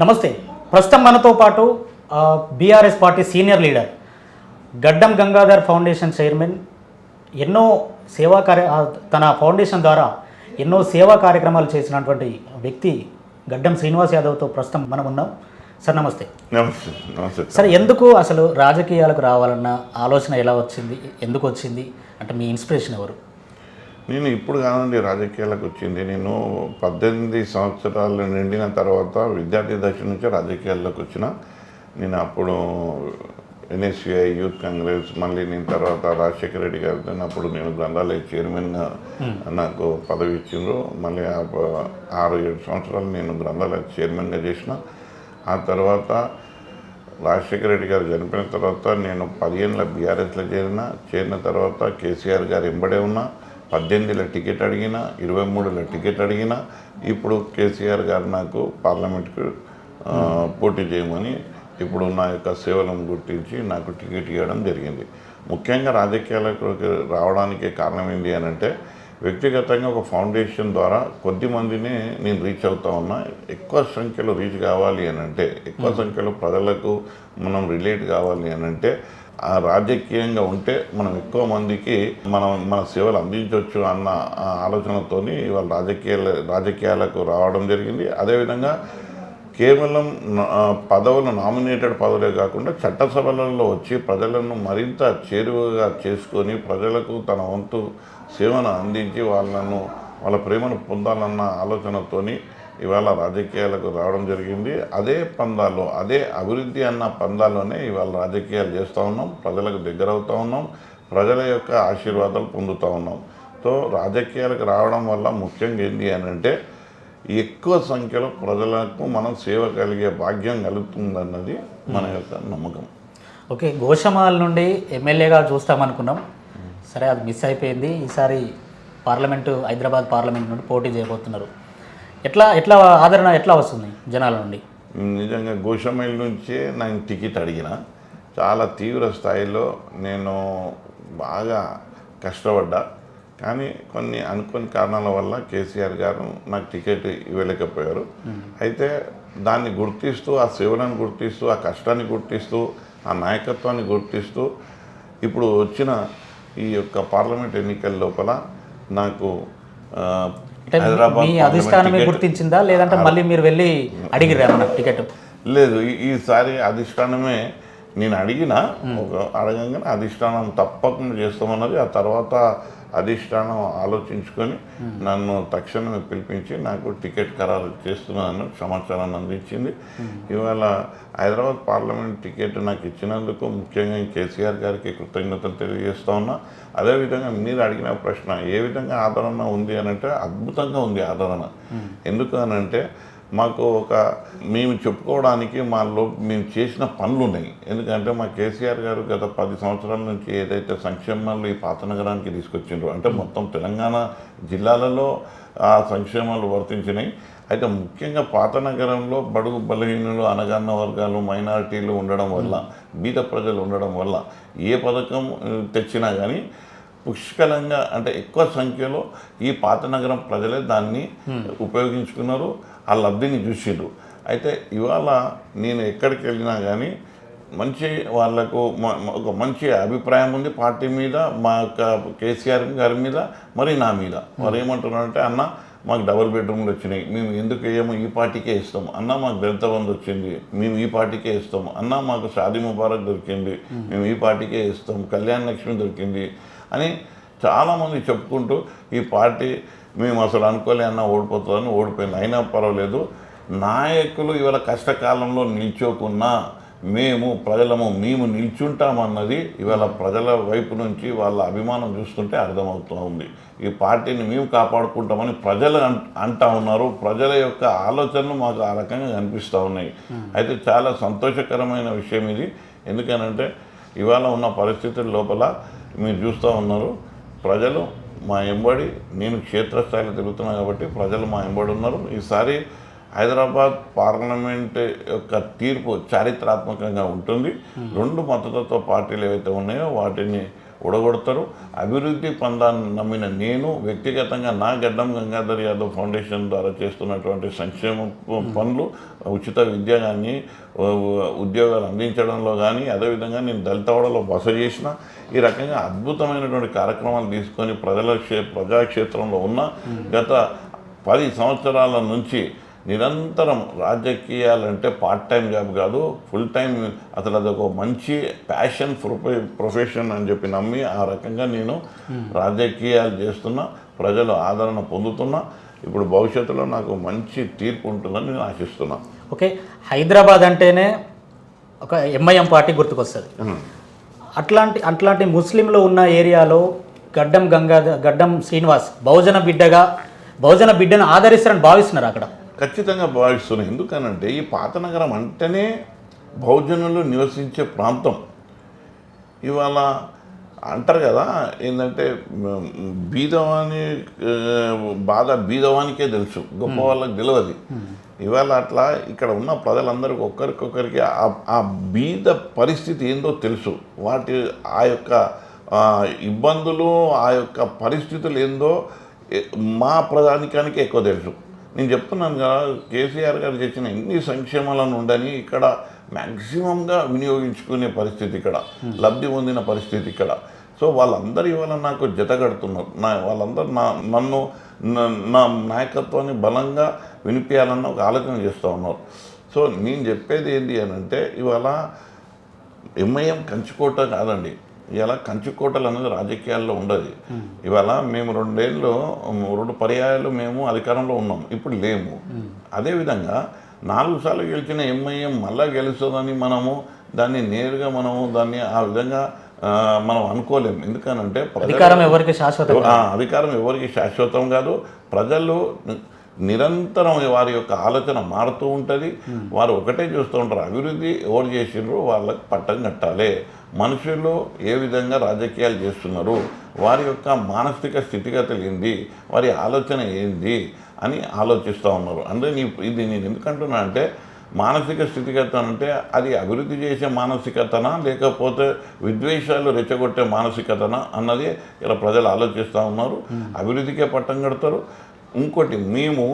నమస్తే. ప్రస్తుతం మనతో పాటు బీఆర్ఎస్ పార్టీ సీనియర్ లీడర్ గడ్డం గంగాధర్ ఫౌండేషన్ చైర్మన్ ఎన్నో సేవా కార్య తన ఫౌండేషన్ ద్వారా ఎన్నో సేవా కార్యక్రమాలు చేసినటువంటి వ్యక్తి గడ్డం శ్రీనివాస్ యాదవ్తో ప్రస్తుతం మనం ఉన్నాం. సార్ నమస్తే. నమస్తే నమస్తే. సార్ ఎందుకు అసలు రాజకీయాలకు రావాలన్న ఆలోచన ఎలా వచ్చింది? ఎందుకు వచ్చింది? అంటే మీ ఇన్స్పిరేషన్ ఎవరు? నేను ఇప్పుడు కానండి రాజకీయాలకు వచ్చింది. నేను పద్దెనిమిది సంవత్సరాలు నిండిన తర్వాత విద్యార్థి దశ నుంచి రాజకీయాల్లోకి వచ్చిన. నేను అప్పుడు ఎన్ఎస్యుఐ యూత్ కాంగ్రెస్ మళ్ళీ నేను తర్వాత రాజశేఖర రెడ్డి గారితో అప్పుడు నేను గ్రంథాలయ చైర్మన్గా నాకు పదవి ఇచ్చిండ్రు. మళ్ళీ ఆరు ఏడు సంవత్సరాలు నేను గ్రంథాలయ చైర్మన్గా చేసిన. ఆ తర్వాత రాజశేఖర రెడ్డి గారు చనిపోయిన తర్వాత నేను పదిహేనుల బీఆర్ఎస్లో చేరిన. చేరిన తర్వాత కేసీఆర్ గారు ఎంబడే ఉన్నా. పద్దెనిమిదిల టికెట్ అడిగిన ఇరవై మూడుల టికెట్ అడిగిన ఇప్పుడు కేసీఆర్ గారు నాకు పార్లమెంట్కు పోటీ చేయమని ఇప్పుడు నా యొక్క సేవలను గుర్తించి నాకు టికెట్ ఇవ్వడం జరిగింది. ముఖ్యంగా రాజకీయాలకు రావడానికి కారణం ఏంటి అని అంటే వ్యక్తిగతంగా ఒక ఫౌండేషన్ ద్వారా కొద్ది మందిని నేను రీచ్ అవుతా ఉన్నా ఎక్కువ సంఖ్యలో రీచ్ కావాలి అని అంటే ఎక్కువ సంఖ్యలో ప్రజలకు మనం రిలేట్ కావాలి అని అంటే ఆ రాజకీయంగా ఉంటే మనం ఎక్కువ మందికి మనం మన సేవలు అందించవచ్చు అన్న ఆలోచనతో ఆలోచనతోని ఇవాళ రాజకీయాల రాజకీయాలకు రావడం జరిగింది. అదేవిధంగా కేవలం పదవులు నామినేటెడ్ పదవులే కాకుండా చట్టసభలలో వచ్చి ప్రజలను మరింత చేరువగా చేసుకొని ప్రజలకు తన వంతు సేవను అందించి వాళ్ళను వాళ్ళ ప్రేమను పొందాలన్న ఆలోచనతోని ఇవాళ రాజకీయాలకు రావడం జరిగింది. అదే పందాలో అదే అభివృద్ధి అన్న పందాలోనే ఇవాళ రాజకీయాలు చేస్తూ ఉన్నాం. ప్రజలకు దగ్గర అవుతూ ఉన్నాం. ప్రజల యొక్క ఆశీర్వాదాలు పొందుతూ ఉన్నాం. సో రాజకీయాలకు రావడం వల్ల ముఖ్యంగా ఏంటి అని అంటే ఎక్కువ సంఖ్యలో ప్రజలకు మనం సేవ కలిగే భాగ్యం కలుగుతుందన్నది మన యొక్క నమ్మకం. ఓకే గోషమాల్ నుండి ఎమ్మెల్యేగా చూస్తామనుకున్నాం. సరే అది మిస్ అయిపోయింది. ఈసారి పార్లమెంటు హైదరాబాద్ పార్లమెంట్ నుండి పోటీ చేయబోతున్నారు. ఎట్లా ఎట్లా ఆదరణ ఎట్లా వస్తుంది జనాల నుండి? నిజంగా గోషమైల్ నుంచే నేను టికెట్ అడిగిన. చాలా తీవ్ర స్థాయిలో నేను బాగా కష్టపడ్డా. కానీ కొన్ని అనుకోని కారణాల వల్ల కేసీఆర్ గారు నాకు టికెట్ ఇవ్వలేకపోయారు. అయితే దాన్ని గుర్తిస్తూ ఆ సేవలను గుర్తిస్తూ ఆ కష్టాన్ని గుర్తిస్తూ ఆ నాయకత్వాన్ని గుర్తిస్తూ ఇప్పుడు వచ్చిన ఈ యొక్క పార్లమెంట్ ఎన్నికల లోపల నాకు అంటే మీ అధిష్టానమే గుర్తించిందా? లేదంటే మళ్ళీ మీరు వెళ్ళి అడిగిరా మన టికెట్? లేదు ఈ- ఈసారి అధిష్టానమే నేను అడిగిన ఒక అడగంగానే అధిష్టానం తప్పకుండా చేస్తామన్నది ఆ తర్వాత అధిష్టానం ఆలోచించుకొని నన్ను తక్షణమే పిలిపించి నాకు టికెట్ ఖరారు చేస్తున్నాను సమాచారాన్ని అందించింది. ఇవాళ హైదరాబాద్ పార్లమెంట్ టికెట్ నాకు ఇచ్చినందుకు ముఖ్యంగా కేసీఆర్ గారికి కృతజ్ఞతలు తెలియజేస్తా ఉన్నా. అదేవిధంగా మీరు అడిగిన ప్రశ్న ఏ విధంగా ఆదరణ ఉంది అనంటే అద్భుతంగా ఉంది ఆదరణ. ఎందుకు అనంటే మాకు ఒక మేము చెప్పుకోవడానికి మాలో మేము చేసిన పనులు ఉన్నాయి ఎందుకంటే మా కేసీఆర్ గారు గత పది సంవత్సరాల నుంచి ఏదైతే సంక్షేమాలు ఈ పాత నగరానికి తీసుకొచ్చిండ్రు అంటే మొత్తం తెలంగాణ జిల్లాలలో ఆ సంక్షేమాలు వర్తించినాయి. అయితే ముఖ్యంగా పాత నగరంలో బడుగు బలహీనులు అనగాన్న వర్గాలు మైనారిటీలు ఉండడం వల్ల బీద ప్రజలు ఉండడం వల్ల ఏ పథకం తెచ్చినా కానీ పుష్కలంగా అంటే ఎక్కువ సంఖ్యలో ఈ పాత నగరం ప్రజలే దాన్ని ఉపయోగించుకున్నారు ఆ లబ్ధిని చూసిండ్రు అయితే ఇవాళ నేను ఎక్కడికి వెళ్ళినా కానీ మంచి వాళ్ళకు ఒక మంచి అభిప్రాయం ఉంది పార్టీ మీద మా యొక్క కేసీఆర్ గారి మీద మరి నా మీద. వారు ఏమంటున్నారంటే అన్న మాకు డబుల్ బెడ్రూమ్లు వచ్చినాయి మేము ఎందుకు వేయము ఈ పార్టీకే ఇస్తాం. అన్న మాకు దళిత బంధు వచ్చింది మేము ఈ పార్టీకే ఇస్తాం. అన్న మాకు షాదీ ముబారక్ దొరికింది మేము ఈ పార్టీకే ఇస్తాం కళ్యాణ లక్ష్మి దొరికింది అని చాలామంది చెప్పుకుంటూ ఈ పార్టీ మేము అసలు అనుకోలే అన్న ఓడిపోతుందని ఓడిపోయింది. అయినా పర్వాలేదు. నాయకులు ఇవాళ కష్టకాలంలో నిల్చోకున్నా మేము ప్రజలము మేము నిల్చుంటామన్నది ఇవాళ ప్రజల వైపు నుంచి వాళ్ళ అభిమానం చూస్తుంటే అర్థమవుతూ ఉంది. ఈ పార్టీని మేము కాపాడుకుంటామని ప్రజలు అంటా ఉన్నారు. ప్రజల యొక్క ఆలోచనలు మాకు ఆ రకంగా కనిపిస్తూ ఉన్నాయి. అయితే చాలా సంతోషకరమైన విషయం ఇది. ఎందుకనంటే ఇవాళ ఉన్న పరిస్థితుల లోపల మీరు చూస్తూ ఉన్నారు. ప్రజలు మా ఎంబడి నేను క్షేత్రస్థాయిలో తిరుగుతున్నా కాబట్టి ప్రజలు మా ఎంబడి ఉన్నారు. ఈసారి హైదరాబాద్ పార్లమెంట్ యొక్క తీర్పు చారిత్రాత్మకంగా ఉంటుంది. రెండు మద్దతుతో పార్టీలు ఏవైతే ఉన్నాయో వాటిని ఉడగొడతారు అభివృద్ధి పందాన్ని నమ్మిన నేను వ్యక్తిగతంగా నా గడ్డం గంగాధర్ యాదవ్ ఫౌండేషన్ ద్వారా చేస్తున్నటువంటి సంక్షేమ పనులు ఉచిత విద్య కానీ ఉద్యోగాలు అందించడంలో కానీ అదేవిధంగా నేను దళితవాడలో బస చేసిన ఈ రకంగా అద్భుతమైనటువంటి కార్యక్రమాలు తీసుకొని ప్రజల క్షే ప్రజాక్షేత్రంలో ఉన్న గత పది సంవత్సరాల నుంచి నిరంతరం రాజకీయాలంటే పార్ట్ టైం జాబ్ కాదు ఫుల్ టైం అసలు అదొక మంచి ప్యాషన్ ప్రొఫె ప్రొఫెషన్ అని చెప్పి నమ్మి ఆ రకంగా నేను రాజకీయాలు చేస్తున్నా ప్రజలు ఆదరణ పొందుతున్నా ఇప్పుడు భవిష్యత్తులో నాకు మంచి తీర్పు ఉంటుందని నేను ఆశిస్తున్నా. ఓకే హైదరాబాద్ అంటేనే ఒక ఎంఐఎం పార్టీ గుర్తుకొస్తుంది. అట్లాంటి అట్లాంటి ముస్లింలు ఉన్న ఏరియాలో గడ్డం గంగాధర్ గడ్డం శ్రీనివాస్ బహుజన బిడ్డగా బహుజన బిడ్డను ఆదరిస్తారని భావిస్తున్నారు అక్కడ. ఖచ్చితంగా భావిస్తున్నాను ఎందుకనంటే ఈ పాత నగరం అంటేనే బహుజనులు నివసించే ప్రాంతం. ఇవాళ అంటారు కదా ఏంటంటే బీదవాని బాధ బీదవానికే తెలుసు. గొప్ప వాళ్ళకి తెలియదు ఇవాళ అట్లా ఇక్కడ ఉన్న ప్రజలందరికీ ఒక్కరికొకరికి ఆ- బీద పరిస్థితి ఏందో తెలుసు. వాటి ఆ యొక్క ఇబ్బందులు ఆ యొక్క పరిస్థితులు ఏందో మా ప్రధానికానికి ఎక్కువ తెలుసు. నేను చెప్తున్నాను కదా కేసీఆర్ గారు చేసిన ఎన్ని సంక్షేమాలను ఉండని ఇక్కడ మ్యాక్సిమంగా వినియోగించుకునే పరిస్థితి ఇక్కడ లబ్ధి పొందిన పరిస్థితి ఇక్కడ. సో వాళ్ళందరూ ఇవాళ నాకు జత కడుతున్నారు. నా వాళ్ళందరూ నా నన్ను నా- నా నాయకత్వాన్ని బలంగా వినిపించాలన్న ఒక ఆలోచన చేస్తూ ఉన్నారు. సో నేను చెప్పేది ఏంటి అని అంటే ఇవాళ ఎంఐఎం కంచుకోట కాదండి. ఇవాళ కంచుకోటలు అనేది రాజకీయాల్లో ఉండదు. ఇవాళ మేము రెండేళ్ళు రెండు పర్యాయాలు మేము అధికారంలో ఉన్నాం. ఇప్పుడు లేము. అదేవిధంగా నాలుగు సార్లు గెలిచిన ఎంఐఎం మళ్ళా గెలుస్తుందని మనము దాన్ని నేరుగా మనము దాన్ని ఆ విధంగా మనం అనుకోలేము. ఎందుకనంటే అధికారం ఎవరికి శాశ్వతం అధికారం ఎవరికి శాశ్వతం కాదు. ప్రజలు నిరంతరం వారి యొక్క ఆలోచన మారుతూ ఉంటుంది. వారు ఒకటే చూస్తూ ఉంటారు. అభివృద్ధి ఎవరు చేసిండ్రో వాళ్ళకి పట్టం కట్టాలి. మనుషులు ఏ విధంగా రాజకీయాలు చేస్తున్నారు? వారి యొక్క మానసిక స్థితిగతులు ఏంది? వారి ఆలోచన ఏంది? అని ఆలోచిస్తూ ఉన్నారు. అంటే నీ ఇది నేను ఎందుకంటున్నా అంటే మానసిక స్థితిగత అంటే అది అభివృద్ధి చేసే మానసికతనా? లేకపోతే విద్వేషాలు రెచ్చగొట్టే మానసికతనా? అన్నది ఇలా ప్రజలు ఆలోచిస్తూ ఉన్నారు. అభివృద్ధికే పట్టం కడతారు. ఇంకోటి మేము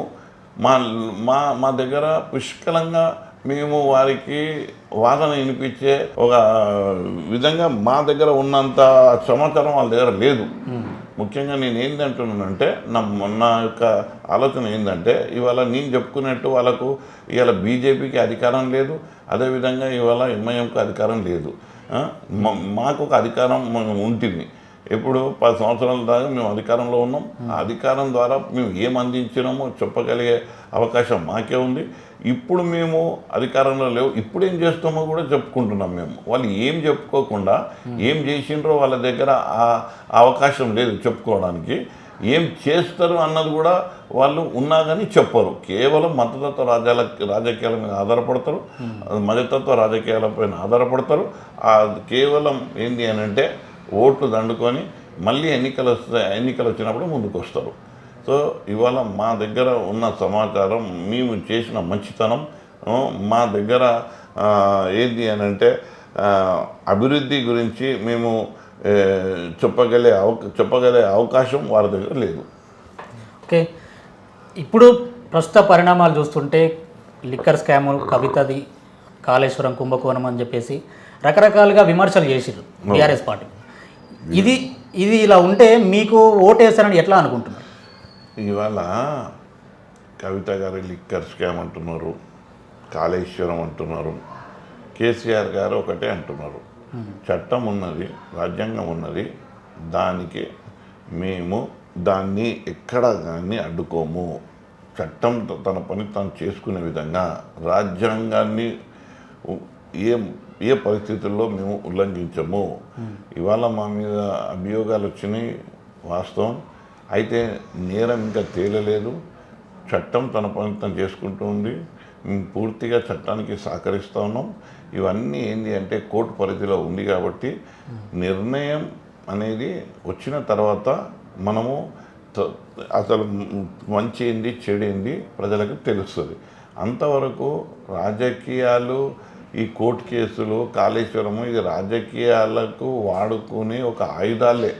మా మా మా దగ్గర పుష్కలంగా మేము వారికి వాదన వినిపించే ఒక విధంగా మా దగ్గర ఉన్నంత సమాచారం వాళ్ళ దగ్గర లేదు. ముఖ్యంగా నేను ఏంటంటున్నానంటే నా నా యొక్క ఆలోచన ఏంటంటే ఇవాళ నేను చెప్పుకున్నట్టు వాళ్ళకు ఇవాళ బీజేపీకి అధికారం లేదు అదేవిధంగా ఇవాళ ఎంఐఎంకి అధికారం లేదు. మాకు ఒక అధికారం మనం ఉంటుంది. ఎప్పుడు పది సంవత్సరాల దాకా మేము అధికారంలో ఉన్నాం. ఆ అధికారం ద్వారా మేము ఏం అందించినామో చెప్పగలిగే అవకాశం మాకే ఉంది. ఇప్పుడు మేము అధికారంలో లేవు. ఇప్పుడు ఏం చేస్తామో కూడా చెప్పుకుంటున్నాం మేము. వాళ్ళు ఏం చెప్పుకోకుండా ఏం చేసిండ్రో వాళ్ళ దగ్గర ఆ అవకాశం లేదు చెప్పుకోవడానికి. ఏం చేస్తారు అన్నది కూడా వాళ్ళు ఉన్నా కానీ చెప్పరు. కేవలం మతతత్వ రాజ్యాల రాజకీయాల మీద ఆధారపడతారు. మతతత్వ రాజకీయాలపైన ఆధారపడతారు. కేవలం ఏంటి అని అంటే ఓట్లు దండుకొని మళ్ళీ ఎన్నికలు వస్తే ఎన్నికలు వచ్చినప్పుడు ముందుకు వస్తారు సో ఇవాళ మా దగ్గర ఉన్న సమాచారం మేము చేసిన మంచితనం మా దగ్గర ఏంటి అని అంటే అభివృద్ధి గురించి మేము చెప్పగలే అవ చెప్పగలే అవకాశం వారి దగ్గర లేదు. ఓకే. ఇప్పుడు ప్రస్తుత పరిణామాలు చూస్తుంటే లిక్కర్ స్కామ్ కవితది కాళేశ్వరం కుంభకోణం అని చెప్పేసి రకరకాలుగా విమర్శలు చేసిర్రు బీఆర్ఎస్ పార్టీ. ఇది ఇది ఇలా ఉంటే మీకు ఓటేస్తారని ఎట్లా అనుకుంటున్నారు? ఇవాళ కవిత గారు లిక్కర్ స్కామ్ అంటున్నారు కాళేశ్వరం అంటున్నారు కేసీఆర్ గారు ఒకటే అంటున్నారు. చట్టం ఉన్నది రాజ్యాంగం ఉన్నది దానికి మేము దాన్ని ఎక్కడ కానీ అడ్డుకోము. చట్టం తన పని తాను చేసుకునే విధంగా రాజ్యాంగాన్ని ఏ ఏ పరిస్థితుల్లో మేము ఉల్లంఘించము. ఇవాళ మా మీద అభియోగాలు వచ్చినాయి వాస్తవం. అయితే నేరం ఇంకా తేలలేదు. చట్టం తన పని తను చేసుకుంటూ ఉంది. మేము పూర్తిగా చట్టానికి సహకరిస్తూ ఉన్నాం. ఇవన్నీ ఏంటి అంటే కోర్టు పరిధిలో ఉంది కాబట్టి నిర్ణయం అనేది వచ్చిన తర్వాత మనము అసలు మంచి ఏంది చెడు ఏంది ప్రజలకు తెలుస్తుంది. అంతవరకు రాజకీయాలు ఈ కోర్టు కేసులు కాళేశ్వరము ఇది రాజకీయాలకు వాడుకునే ఒక ఆయుధాలే.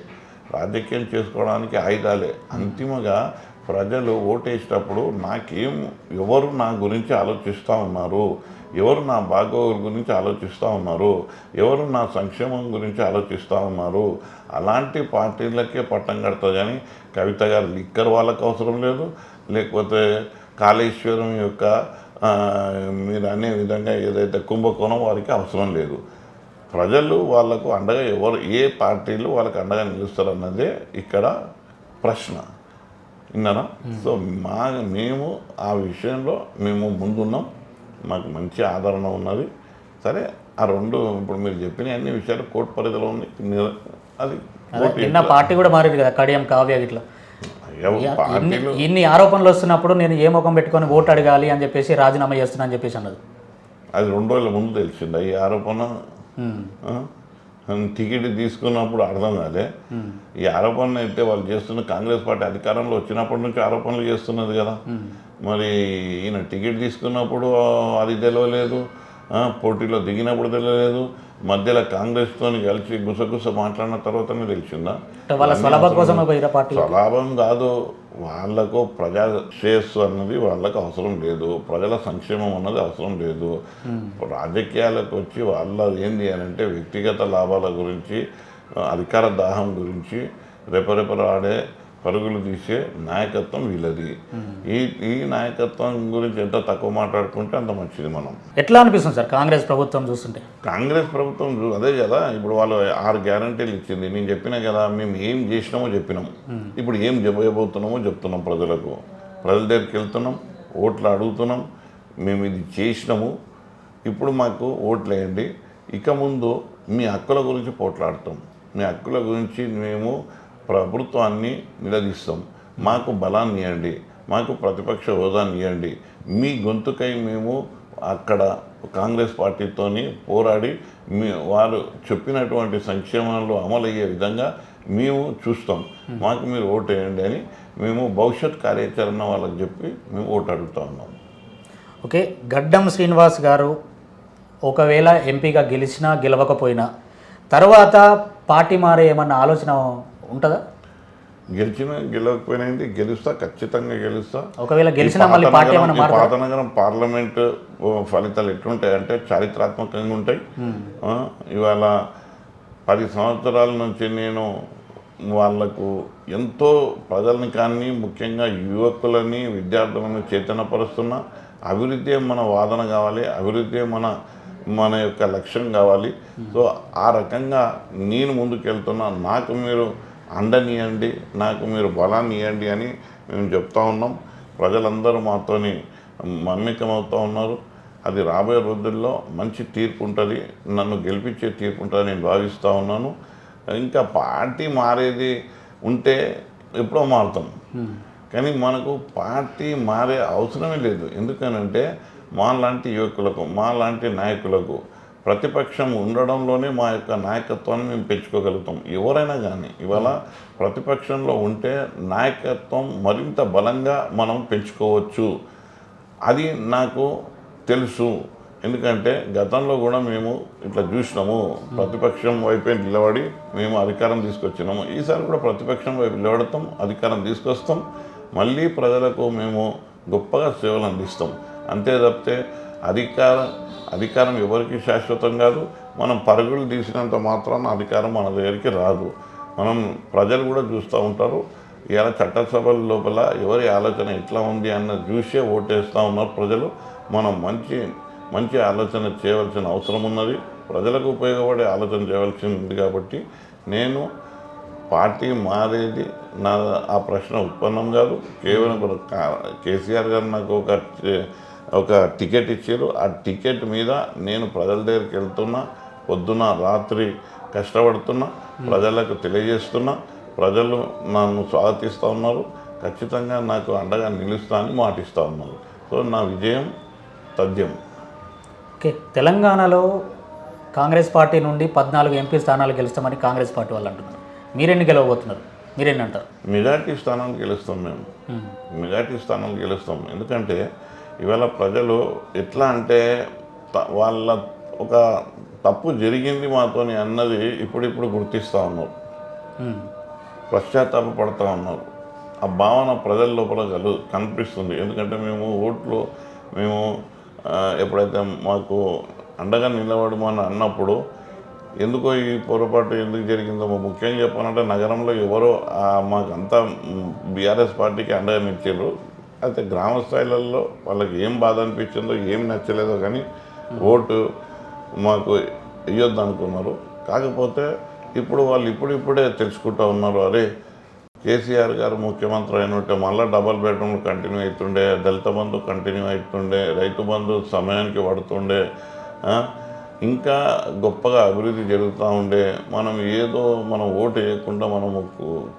రాజకీయం చేసుకోవడానికి ఆయుధాలే. అంతిమగా ప్రజలు ఓటేసేటప్పుడు నాకేం ఎవరు నా గురించి ఆలోచిస్తూ ఉన్నారు? ఎవరు నా బాగోగుల గురించి ఆలోచిస్తూ ఉన్నారు? ఎవరు నా సంక్షేమం గురించి ఆలోచిస్తూ ఉన్నారు? అలాంటి పార్టీలకే పట్టం కడతారు కానీ కవిత గారు లిక్కర్ వాళ్ళకు అవసరం లేదు. లేకపోతే కాళేశ్వరం యొక్క మీరు అనే విధంగా ఏదైతే కుంభకోణం వారికి అవసరం లేదు. ప్రజలు వాళ్ళకు అండగా ఎవరు ఏ పార్టీలు వాళ్ళకి అండగా నిలుస్తారు అన్నదే ఇక్కడ ప్రశ్న. విన్నారా? సో మా మేము ఆ విషయంలో మేము ముందున్నాం. మాకు మంచి ఆదరణ ఉన్నది. సరే ఆ రెండు ఇప్పుడు మీరు చెప్పిన అన్ని విషయాలు కోర్టు పరిధిలో ఉన్నాయి. నిర- అది నిన్న పార్టీ కూడా మారింది కదా కడియం కావ్య ఇట్లా ఇన్ని ఆరోపణలు వస్తున్నప్పుడు నేను ఏ ముఖం పెట్టుకొని ఓటు అడగాలి అని చెప్పేసి రాజీనామా చేస్తున్నా అని చెప్పేసి అన్నది. అది రెండు రోజుల ముందు తెలిసింది. ఈ ఆరోపణ? టికెట్ తీసుకున్నప్పుడు అర్థం కాలే. ఈ ఆరోపణలు అయితే వాళ్ళు చేస్తున్న కాంగ్రెస్ పార్టీ అధికారంలో వచ్చినప్పటి నుంచి ఆరోపణలు చేస్తున్నది కదా. మరి ఈయన టికెట్ తీసుకున్నప్పుడు అది తెలియలేదు పోటీలో దిగినప్పుడు తెలియలేదు మధ్యలో కాంగ్రెస్తో కలిసి గుసగుస మాట్లాడిన తర్వాతనే తెలిసిందా? వాళ్ళ స్వలాభ కోసమే పోయిరా పార్టీ స్వలాభం కాదు. వాళ్ళకు ప్రజా శ్రేయస్సు అన్నది వాళ్ళకు అవసరం లేదు. ప్రజల సంక్షేమం అన్నది అవసరం లేదు. రాజకీయాలకు వచ్చి వాళ్ళ ఏంది అని అంటే వ్యక్తిగత లాభాల గురించి అధికార దాహం గురించి రెపరెపలాడే పరుగులు తీసే నాయకత్వం వీళ్ళది. ఈ ఈ నాయకత్వం గురించి ఎంత తక్కువ మాట్లాడుకుంటే అంత మంచిది మనం. ఎట్లా అనిపిస్తుంది సార్ కాంగ్రెస్ ప్రభుత్వం చూస్తుంటే? కాంగ్రెస్ ప్రభుత్వం అదే కదా ఇప్పుడు వాళ్ళు ఆరు గ్యారంటీలు ఇచ్చింది. నేను చెప్పిన కదా మేము ఏం చేసినామో చెప్పినాం. ఇప్పుడు ఏం చెప్పబోతున్నామో చెప్తున్నాం ప్రజలకు. ప్రజల దగ్గరికి వెళ్తున్నాం ఓట్లు అడుగుతున్నాం మేము ఇది చేసినాము. ఇప్పుడు మాకు ఓట్లు వేయండి ఇక ముందు మీ హక్కుల గురించి పోట్లాడతాం. మీ హక్కుల గురించి మేము ప్రభుత్వాన్ని నిలదీస్తాం. మాకు బలాన్ని ఇవ్వండి మాకు ప్రతిపక్ష హోదాని ఇవ్వండి. మీ గొంతుకై మేము అక్కడ కాంగ్రెస్ పార్టీతోని పోరాడి మీ వారు చెప్పినటువంటి సంక్షేమాలు అమలయ్యే విధంగా మేము చూస్తాం. మాకు మీరు ఓటు వేయండి అని మేము భవిష్యత్ కార్యాచరణ వాళ్ళకి చెప్పి మేము ఓటు అడుగుతా ఉన్నాం. ఓకే గడ్డం శ్రీనివాస్ గారు ఒకవేళ ఎంపీగా గెలిచినా గెలవకపోయినా తర్వాత పార్టీ మారే ఏమన్నా ఆలోచన ఉంటుందా? గెలిచిన గెలవకపోయినది గెలుస్తా ఖచ్చితంగా గెలుస్తా. ఒకవేళ గెలిచినా మళ్ళీ పాత పార్టీ నగరం- పాత పార్లమెంట్ ఫలితాలు ఎట్లుంటాయి అంటే చారిత్రాత్మకంగా ఉంటాయి. ఇవాళ పది సంవత్సరాల నుంచి నేను వాళ్ళకు ఎంతో ప్రజల్ని కానీ ముఖ్యంగా యువకులని విద్యార్థులను చైతన్యపరుస్తున్నా. అభివృద్ధి మన వాదన కావాలి అభివృద్ధి మన మన యొక్క లక్ష్యం కావాలి. సో ఆ రకంగా నేను ముందుకెళ్తున్నా. నాకు మీరు అండనియండి నాకు మీరు బలాన్ని ఇవ్వండి అని మేము చెప్తా ఉన్నాం. ప్రజలందరూ మాతోని మమ్మికమవుతూ ఉన్నారు. అది రాబోయే రోజుల్లో మంచి తీర్పు ఉంటుంది నన్ను గెలిపించే తీర్పు ఉంటుంది నేను భావిస్తూ ఉన్నాను. ఇంకా పార్టీ మారేది ఉంటే ఎప్పుడో మారుతాం. కానీ మనకు పార్టీ మారే అవసరమే లేదు. ఎందుకనంటే మా లాంటి యువకులకు మా లాంటి నాయకులకు ప్రతిపక్షం ఉండడంలోనే మా యొక్క నాయకత్వాన్ని మేము పెంచుకోగలుగుతాం. ఎవరైనా కానీ ఇవాళ ప్రతిపక్షంలో ఉంటే నాయకత్వం మరింత బలంగా మనం పెంచుకోవచ్చు. అది నాకు తెలుసు. ఎందుకంటే గతంలో కూడా మేము ఇట్లా చూసినాము. ప్రతిపక్షం వైపే నిలబడి మేము అధికారం తీసుకొచ్చినాము. ఈసారి కూడా ప్రతిపక్షం వైపు నిలబడతాం అధికారం తీసుకొస్తాం. మళ్ళీ ప్రజలకు మేము గొప్పగా సేవలు అందిస్తాం. అంతే తప్పితే అధికారం అధికారం ఎవరికి శాశ్వతం కాదు మనం పరుగులు తీసినంత మాత్రాన అధికారం మన దగ్గరికి రాదు. మనం ప్రజలు కూడా చూస్తూ ఉంటారు ఇలా చట్టసభల లోపల ఎవరి ఆలోచన ఎట్లా ఉంది అన్న చూసే ఓటేస్తూ ఉన్నారు ప్రజలు. మనం మంచి మంచి ఆలోచన చేయవలసిన అవసరం ఉన్నది. ప్రజలకు ఉపయోగపడే ఆలోచన చేయవలసి ఉంది కాబట్టి నేను పార్టీ మారేది నా ఆ ప్రశ్న ఉత్పన్నం కాదు. కేవలం కూడా కా- కేసీఆర్ గారు నాకు ఒక ఒక టికెట్ ఇచ్చారు. ఆ టికెట్ మీద నేను ప్రజల దగ్గరికి వెళ్తున్నా పొద్దున రాత్రి కష్టపడుతున్నా ప్రజలకు తెలియజేస్తున్నా ప్రజలు నన్ను స్వాగతిస్తూ ఉన్నారు. ఖచ్చితంగా నాకు అండగా నిలుస్తా అని మాటిస్తూ ఉన్నారు. సో నా విజయం తథ్యం. ఓకే. తెలంగాణలో కాంగ్రెస్ పార్టీ నుండి పద్నాలుగు ఎంపీ స్థానాలు గెలుస్తామని కాంగ్రెస్ పార్టీ వాళ్ళు అంటున్నారు. మీరెన్ని గెలవబోతున్నారు? మీరెన్ని అంటారు? మెజార్టీ స్థానాలు గెలుస్తాం మేము. మెజార్టీ స్థానాలు గెలుస్తాం. ఎందుకంటే ఇవాళ ప్రజలు ఎట్లా అంటే వాళ్ళ ఒక తప్పు జరిగింది మాతోని అన్నది ఇప్పుడిప్పుడు గుర్తిస్తూ ఉన్నారు. పశ్చాత్తాప పడతా ఉన్నారు. ఆ భావన ప్రజల లోపల కలు కనిపిస్తుంది. ఎందుకంటే మేము ఓట్లు మేము ఎప్పుడైతే మాకు అండగా నిలబడమని అన్నప్పుడు ఎందుకో ఈ పొరపాటు ఎందుకు జరిగిందో ముఖ్యంగా చెప్పాలంటే నగరంలో ఎవరో మాకంతా బీఆర్ఎస్ పార్టీకి అండగా నిలిచారు అయితే గ్రామ స్థాయిలలో వాళ్ళకి ఏం బాధ అనిపించిందో ఏం నచ్చలేదో కానీ ఓటు మాకు వేయొద్దు అనుకున్నారు. కాకపోతే ఇప్పుడు వాళ్ళు ఇప్పుడిప్పుడే తెలుసుకుంటూ ఉన్నారు అరే కేసీఆర్ గారు ముఖ్యమంత్రి అయినట్టే మళ్ళీ డబల్ బెడ్రూమ్ కంటిన్యూ అవుతుండే దళిత బంధు కంటిన్యూ అవుతుండే రైతు బంధు సమయానికి పడుతుండే ఇంకా గొప్పగా అభివృద్ధి జరుగుతూ ఉండే మనం ఏదో మనం ఓటు వేయకుండా మనము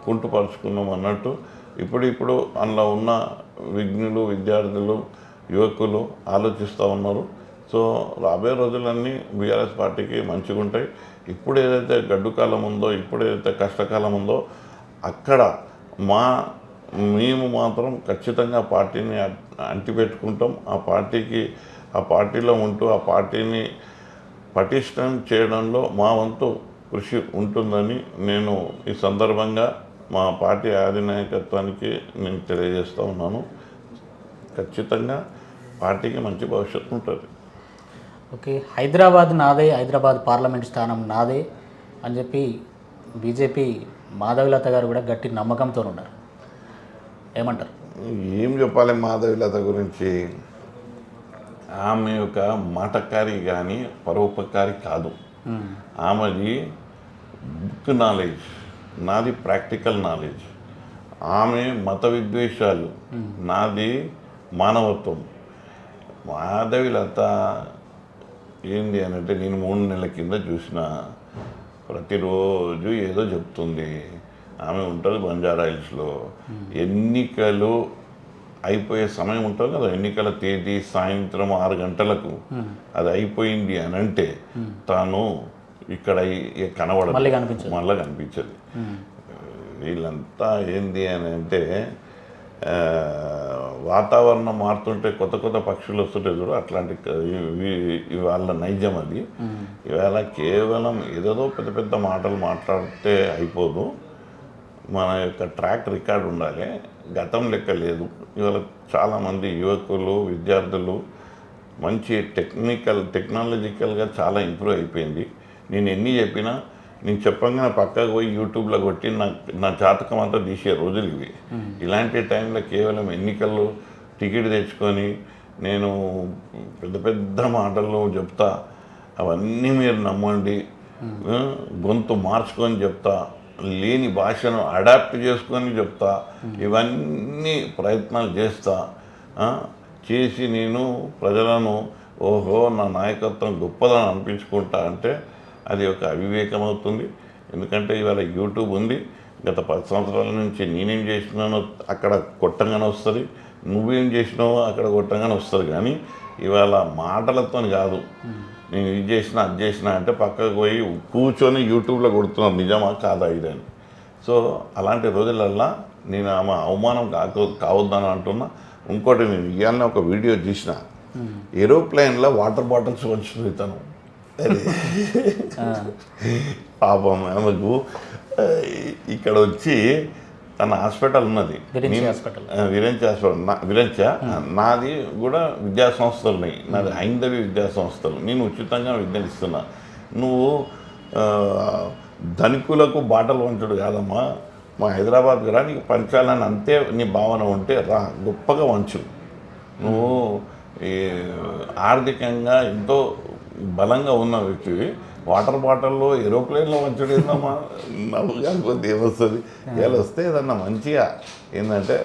కుంటుపరుచుకున్నాం అన్నట్టు ఇప్పుడిప్పుడు అందులో ఉన్న విఘ్నులు విద్యార్థులు యువకులు ఆలోచిస్తూ ఉన్నారు. సో రాబోయే రోజులన్నీ బీఆర్ఎస్ పార్టీకి మంచిగా ఉంటాయి. ఇప్పుడు ఏదైతే గడ్డు కాలం ఉందో ఇప్పుడు ఏదైతే కష్టకాలం ఉందో అక్కడ మా మేము మాత్రం ఖచ్చితంగా పార్టీని అంటిపెట్టుకుంటాం. ఆ పార్టీకి ఆ పార్టీలో ఉంటూ ఆ పార్టీని పటిష్టం చేయడంలో మా వంతు కృషి ఉంటుందని నేను ఈ సందర్భంగా మా పార్టీ అధినాయకత్వానికి నేను తెలియజేస్తూ ఉన్నాను. ఖచ్చితంగా పార్టీకి మంచి భవిష్యత్తు ఉంటుంది. ఓకే హైదరాబాద్ నాదే హైదరాబాద్ పార్లమెంట్ స్థానం నాదే అని చెప్పి బీజేపీ మాధవిలత గారు కూడా గట్టి నమ్మకంతో ఉన్నారు. ఏమంటారు? ఏం చెప్పాలి మాధవిలత గురించి? ఆమె యొక్క మాటకారి కానీ పరోపకారి కాదు. ఆమెది బుక్ నాలెడ్జ్. నాది ప్రాక్టికల్ నాలెడ్జ్. ఆమె మత విద్వేషాలు. నాది మానవత్వం. మాధవిలత ఏంది అని అంటే నేను మూడు నెలల కింద చూసిన ప్రతిరోజు ఏదో చెప్తుంది. ఆమె ఉంటుంది బంజారా హిల్స్లో. ఎన్నికలు అయిపోయే సమయం ఉంటుంది కదా ఎన్నికల తేదీ సాయంత్రం ఆరు గంటలకు. అది అయిపోయింది అని అంటే తాను ఇక్కడ కనబడదు. మళ్ళీ కనిపించదు. మళ్ళీ కనిపించదు. వీళ్ళంతా ఏంది అని అంటే వాతావరణం మారుతుంటే కొత్త కొత్త పక్షులు వస్తుంటాయి చూడు అట్లాంటి వాళ్ళ నైజం అది. ఇవాళ కేవలం ఏదేదో పెద్ద పెద్ద మాటలు మాట్లాడితే అయిపోదు. మన యొక్క ట్రాక్ రికార్డ్ ఉండాలి. గతం లెక్క లేదు. ఇవాళ చాలామంది యువకులు విద్యార్థులు మంచి టెక్నికల్ టెక్నాలజికల్గా చాలా ఇంప్రూవ్ అయిపోయింది. నేను ఎన్ని చెప్పినా నేను చెప్పంగానే పక్కకు పోయి యూట్యూబ్లో కొట్టి నా నా జాతకం అంతా తీసే రోజులు ఇవి. ఇలాంటి టైంలో కేవలం ఎన్నికల్లో టికెట్ తెచ్చుకొని నేను పెద్ద పెద్ద మాటలు చెప్తా అవన్నీ మీరు నమ్మండి. గొంతు మార్చుకొని చెప్తా లేని భాషను అడాప్ట్ చేసుకొని చెప్తా ఇవన్నీ ప్రయత్నాలు చేస్తా. చేసి నేను ప్రజలను ఓహో నా నాయకత్వం గొప్పదని అనిపించుకుంటా అంటే అది ఒక అవివేకం అవుతుంది ఎందుకంటే ఇవాళ యూట్యూబ్ ఉంది. గత పది సంవత్సరాల నుంచి నేనేం చేసినానో అక్కడ కొట్టంగానే వస్తుంది. నువ్వేం చేసినావో అక్కడ కొట్టంగానే వస్తుంది. కానీ ఇవాళ మాటలతో కాదు. నేను ఇది చేసిన అది చేసిన అంటే పక్కకు పోయి కూర్చొని యూట్యూబ్లో కొడుతున్నాను. నిజమా కాదా ఇదని సో అలాంటి రోజులల్లా నేను ఆమె అవమానం కాక కావద్దని అంటున్నా. ఇంకోటి నేను ఇవాళ ఒక వీడియో చూసిన ఏరోప్లేన్లో వాటర్ బాటిల్స్ వంచుతుంది తను పాపం ఆమెకు ఇక్కడ వచ్చి తన హాస్పిటల్ ఉన్నది. హాస్పిటల్. విరంచి హాస్పిటల్ నా విరంచ? నాది కూడా విద్యా సంస్థలు ఉన్నాయి నాది హైందవి విద్యా సంస్థలు నేను ఉచితంగా విద్యను ఇస్తున్నా నువ్వు ధనికులకు బాటలు వంచుడు కాదమ్మా. మా హైదరాబాద్కి రా నీకు పంచాలని అంతే నీ భావన ఉంటే రా గొప్పగా వంచు. నువ్వు ఈ ఆర్థికంగా ఎంతో బలంగా ఉన్న వ్యక్తివి వాటర్ బాటిల్లో ఏరోప్లేన్లో వంచడం ఏందమ్మా? నవ్వు కాకపోతే ఏమొస్తుంది ఇలా వస్తే ఏదన్నా మంచిగా ఏంటంటే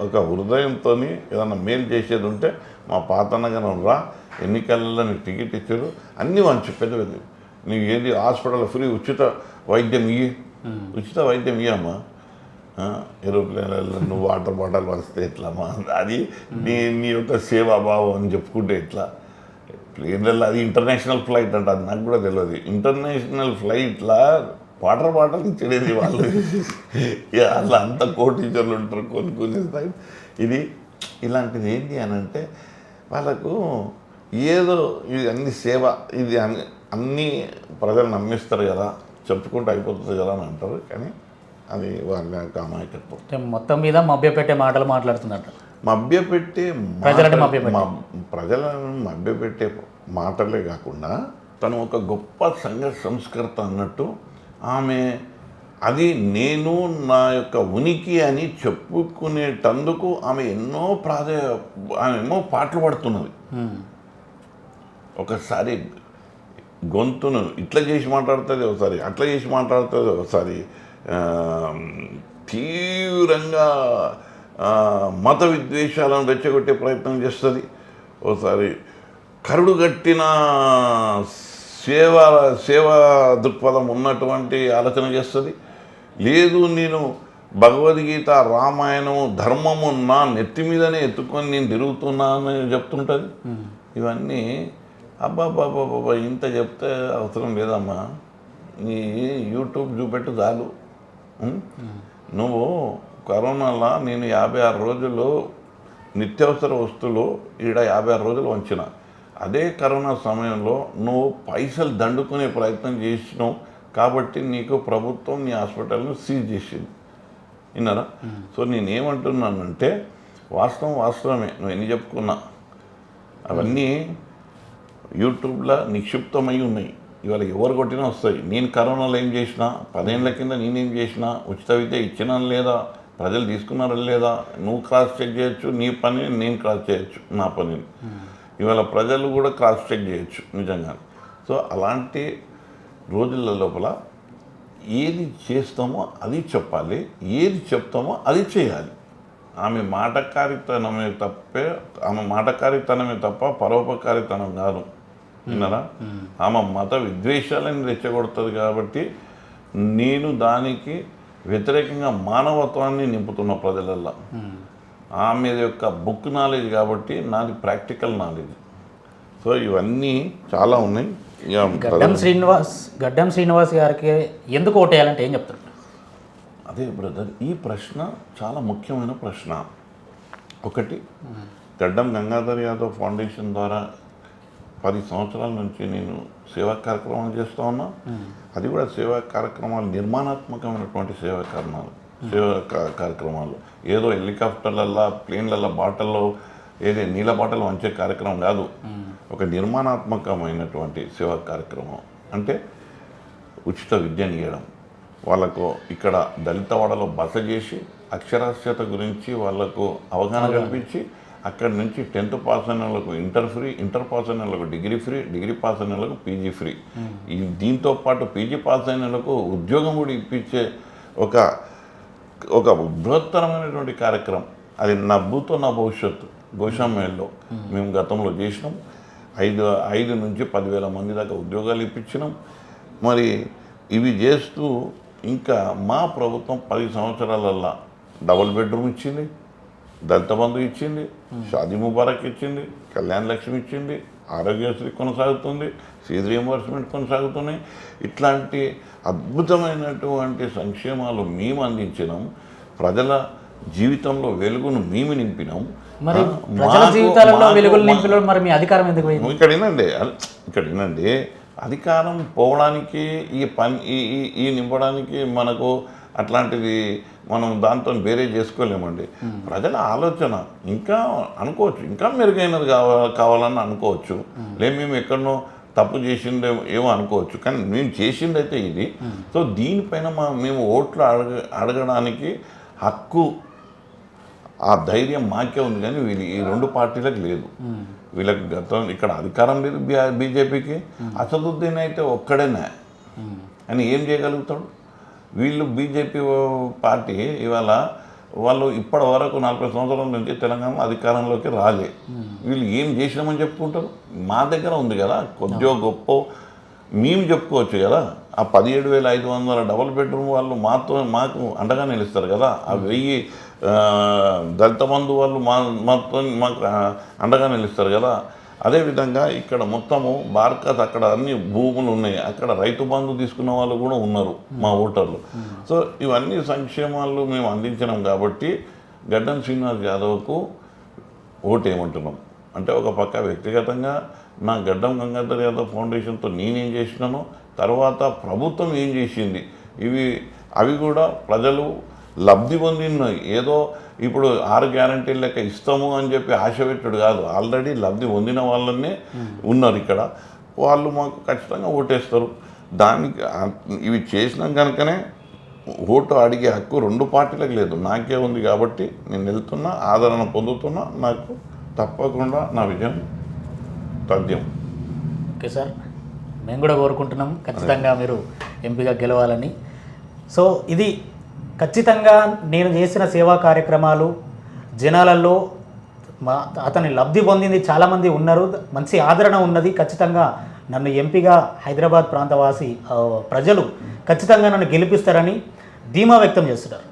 ఒక హృదయంతో ఏదన్నా మేలు చేసేది ఉంటే మా పాతనగరం రా ఎన్నికలలో నీకు టికెట్ ఇచ్చారు అన్నీ వంచు పెద్ద పెద్ద నీకు ఏది? హాస్పిటల్ ఫ్రీ ఉచిత వైద్యం ఇయ్యి. ఉచిత వైద్యం ఇయ్యమ్మా. ఏరోప్లేన్లలో నువ్వు వాటర్ బాటిల్ వస్తే ఎట్లమ్మా? అది నీ నీ యొక్క సేవాభావం అని చెప్పుకుంటే ఎట్లా? ప్లేన్లలో అది ఇంటర్నేషనల్ ఫ్లైట్ అంట అది నాకు కూడా తెలియదు ఇంటర్నేషనల్ ఫ్లైట్లా వాటర్ బాటల్ ఇచ్చేది వాళ్ళు. వాళ్ళు అంత కోటీచర్లు ఉంటారు కొన్ని కొన్ని ఇది ఇలాంటిది ఏంటి అని అంటే వాళ్ళకు ఏదో ఇది అన్ని సేవ ఇది అన్ని అన్నీ ప్రజలు నమ్మిస్తారు కదా చెప్పుకుంటూ అయిపోతుంది కదా అని అంటారు. కానీ అది వాళ్ళ యొక్క అమాయకత్వం. మొత్తం మీద మభ్యపెట్టే మాటలు మాట్లాడుతున్నట్టు. మభ్యపెట్టే ప్రజలని మభ్యపెట్టే. మాటలే కాకుండా తను ఒక గొప్ప సంఘ సంస్కర్త అన్నట్టు ఆమె అది నేను నా యొక్క ఉనికి అని చెప్పుకునేటందుకు ఆమె ఎన్నో ప్రాధే ఆమె ఎన్నో పాటలు పడుతున్నది. ఒకసారి గొంతును ఇట్లా చేసి మాట్లాడుతుంది ఒకసారి అట్లా చేసి మాట్లాడుతుంది ఒకసారి తీవ్రంగా మత విద్వేషాలను రెచ్చగొట్టే ప్రయత్నం చేస్తుంది. ఒకసారి కరుడు కట్టిన సేవ సేవా దృక్పథం ఉన్నటువంటి ఆలోచన చేస్తుంది. లేదు నేను భగవద్గీత రామాయణము ధర్మము నా నెత్తి మీదనే ఎత్తుకొని నేను తిరుగుతున్నానని చెప్తుంటుంది. ఇవన్నీ అబ్బాబ్బాబ్బాబ్బా ఇంత చెప్తే అవసరం లేదమ్మా. నీ యూట్యూబ్ చూపెట్టు చాలు? నువ్వు కరోనాలో నేను యాభై ఆరు రోజులు నిత్యావసర వస్తువులు ఈడ యాభై ఆరు రోజులు వంచిన. అదే కరోనా సమయంలో నువ్వు పైసలు దండుకునే ప్రయత్నం చేసినావు కాబట్టి నీకు ప్రభుత్వం నీ హాస్పిటల్ను సీజ్ చేసింది. విన్నారా? సో నేనేమంటున్నానంటే వాస్తవం వాస్తవమే. నువ్వు ఎన్ని చెప్పుకున్నా. అవన్నీ యూట్యూబ్లో నిక్షిప్తమై ఉన్నాయి. ఇవాళ ఎవరు కొట్టినా వస్తాయి. నేను కరోనాలో ఏం చేసినా పదేళ్ళ కింద నేనేం చేసినా ఉచిత విద్య ఇచ్చినా లేదా ప్రజలు తీసుకున్నారా లేదా? నువ్వు క్రాస్ చెక్ చేయొచ్చు నీ పని నేను క్రాస్ చేయొచ్చు నా పనిని ఇవాళ ప్రజలు కూడా క్రాస్ చెక్ చేయొచ్చు నిజంగా. సో అలాంటి రోజుల లోపల ఏది చేస్తామో అది చెప్పాలి ఏది చెప్తామో అది చేయాలి. ఆమె మాటకారితనమే తప్పే ఆమె మాటకారితనమే తప్ప పరోపకారితనం కాదు. విన్నారా? ఆమె మత విద్వేషాలను రెచ్చగొడుతుంది కాబట్టి నేను దానికి వ్యతిరేకంగా మానవత్వాన్ని నింపుతున్న ప్రజలల్లో. ఆమె యొక్క బుక్ నాలెడ్జ్ కాబట్టి నాది ప్రాక్టికల్ నాలెడ్జ్. సో ఇవన్నీ చాలా ఉన్నాయి. గడ్డం శ్రీనివాస్ గడ్డం శ్రీనివాస్ గారికి ఎందుకు ఓటేయాలంటే ఏం చెప్తారు? అదే బ్రదర్ ఈ ప్రశ్న చాలా ముఖ్యమైన ప్రశ్న. ఒకటి గడ్డం గంగాధర్ యాదవ్ ఫౌండేషన్ ద్వారా పది సంవత్సరాల నుంచి నేను సేవా కార్యక్రమాలు చేస్తూ ఉన్నా. అది కూడా సేవా కార్యక్రమాలు నిర్మాణాత్మకమైనటువంటి సేవా కారణాలు సేవా కా- కార్యక్రమాలు. ఏదో హెలికాప్టర్లల్లో ప్లేన్లలో బాటల్లో ఏదే నీళ్ళ బాటలు వంచే కార్యక్రమం కాదు. ఒక నిర్మాణాత్మకమైనటువంటి సేవా కార్యక్రమం. అంటే ఉచిత విద్యను ఇవ్వడం వాళ్ళకు ఇక్కడ దళిత వాడలో బస చేసి అక్షరాస్యత గురించి వాళ్ళకు అవగాహన. కల్పించి అక్కడి నుంచి టెన్త్ పాస్ అయిన వాళ్ళకు ఇంటర్ ఫ్రీ ఇంటర్ పాస్ అయిన వాళ్ళకు డిగ్రీ ఫ్రీ డిగ్రీ పాస్ అయిన వాళ్ళకు పీజీ ఫ్రీ. ఈ దీంతో పాటు పీజీ పాస్ అయిన వాళ్ళకు ఉద్యోగం కూడా ఇప్పించే ఒక ఒక బృహత్తరమైనటువంటి కార్యక్రమం. అది నా భూతో నా భవిష్యత్తు గోషామేల్లో మేము గతంలో చేసినాం. ఐదు ఐదు నుంచి పదివేల మంది దాకా ఉద్యోగాలు ఇప్పించినాం. మరి ఇవి చేస్తూ ఇంకా మా ప్రభుత్వం పది సంవత్సరాలల్లా డబుల్ బెడ్రూమ్ ఇచ్చింది. దళిత బంధు ఇచ్చింది షాదీ ముబారక్ ఇచ్చింది కళ్యాణ లక్ష్మి ఇచ్చింది ఆరోగ్యశ్రీ కొనసాగుతుంది ఫీజు రియంబర్స్మెంట్ కొనసాగుతున్నాయి. ఇట్లాంటి అద్భుతమైనటువంటి సంక్షేమాలు మేము అందించినాం. ప్రజల జీవితంలో వెలుగును మేము నింపినాం. మరి ప్రజల జీవితాలలో వెలుగులు నింపిలో మరి మీ అధికారం ఎందుకు ఇక్కడ అల్- ఇక్కడ వినండి. అధికారం పోవడానికి ఈ పని ఈ నింపడానికి మనకు అట్లాంటిది మనం దాంతో వేరే చేసుకోలేమండి. ప్రజల ఆలోచన ఇంకా అనుకోవచ్చు ఇంకా మెరుగైనది కావా కావాలని అనుకోవచ్చు. లేదు మేము ఎక్కడనో తప్పు చేసిందే ఏమో అనుకోవచ్చు. కానీ మేము చేసింది అయితే ఇది. సో దీనిపైన మా మేము ఓట్లు అడగ అడగడానికి హక్కు ఆ ధైర్యం మాకే ఉంది కానీ వీళ్ళు ఈ రెండు పార్టీలకు లేదు. వీళ్ళకి గతం ఇక్కడ అధికారం లేదు బీజేపీకి. అసదుద్దీన్ అయితే ఒక్కడేనే. అని ఏం చేయగలుగుతాడు? వీళ్ళు బీజేపీ పార్టీ ఇవాళ వాళ్ళు ఇప్పటి వరకు నలభై సంవత్సరాల నుంచి తెలంగాణ అధికారంలోకి రాలే. వీళ్ళు ఏం చేసినామని చెప్పుకుంటారు? మా దగ్గర ఉంది కదా కొద్దిగా గొప్ప మేము చెప్పుకోవచ్చు కదా. ఆ పదిహేడు వేల ఐదు వందల డబుల్ బెడ్రూమ్ వాళ్ళు మాతో మాకు అండగా నిలుస్తారు కదా. ఆ వెయ్యి దళిత బంధు వాళ్ళు మా మాతో మాకు అండగా నిలుస్తారు కదా. అదేవిధంగా ఇక్కడ మొత్తము బార్కత్ అక్కడ అన్ని భూములు ఉన్నాయి. అక్కడ రైతు బంధు తీసుకున్న వాళ్ళు కూడా ఉన్నారు మా ఓటర్లు. సో ఇవన్నీ సంక్షేమాలు మేము అందించినాం కాబట్టి గడ్డం శ్రీనివాస్ యాదవ్కు ఓటు ఏమంటున్నాం అంటే ఒక పక్క వ్యక్తిగతంగా నా గడ్డం గంగాధర్ యాదవ్ ఫౌండేషన్తో నేనేం చేసినాను తర్వాత ప్రభుత్వం ఏం చేసింది ఇవి అవి కూడా ప్రజలు లబ్ధి పొందినాయి ఏదో ఇప్పుడు ఆరు గ్యారంటీలు లెక్క ఇస్తాము అని చెప్పి ఆశ పెట్టుడు కాదు. ఆల్రెడీ లబ్ధి పొందిన వాళ్ళనే ఉన్నారు ఇక్కడ. వాళ్ళు మాకు ఖచ్చితంగా ఓటేస్తారు. దానికి ఇవి చేసినాం కనుకనే ఓటు అడిగే హక్కు రెండు పార్టీలకు లేదు. నాకే ఉంది కాబట్టి నేను వెళ్తున్నా ఆదరణ పొందుతున్నా. నాకు తప్పకుండా నా విజయం తథ్యం. Okay sir. మేము కూడా కోరుకుంటున్నాం. ఖచ్చితంగా మీరు ఎంపీగా గెలవాలని. సో ఇది ఖచ్చితంగా నేను చేసిన సేవా కార్యక్రమాలు జనాలలో మా అతని లబ్ధి పొందింది చాలామంది ఉన్నారు. మంచి ఆదరణ ఉన్నది. ఖచ్చితంగా నన్ను ఎంపీగా హైదరాబాద్ ప్రాంతవాసి ప్రజలు ఖచ్చితంగా నన్ను గెలిపిస్తారని ధీమా వ్యక్తం చేస్తున్నారు.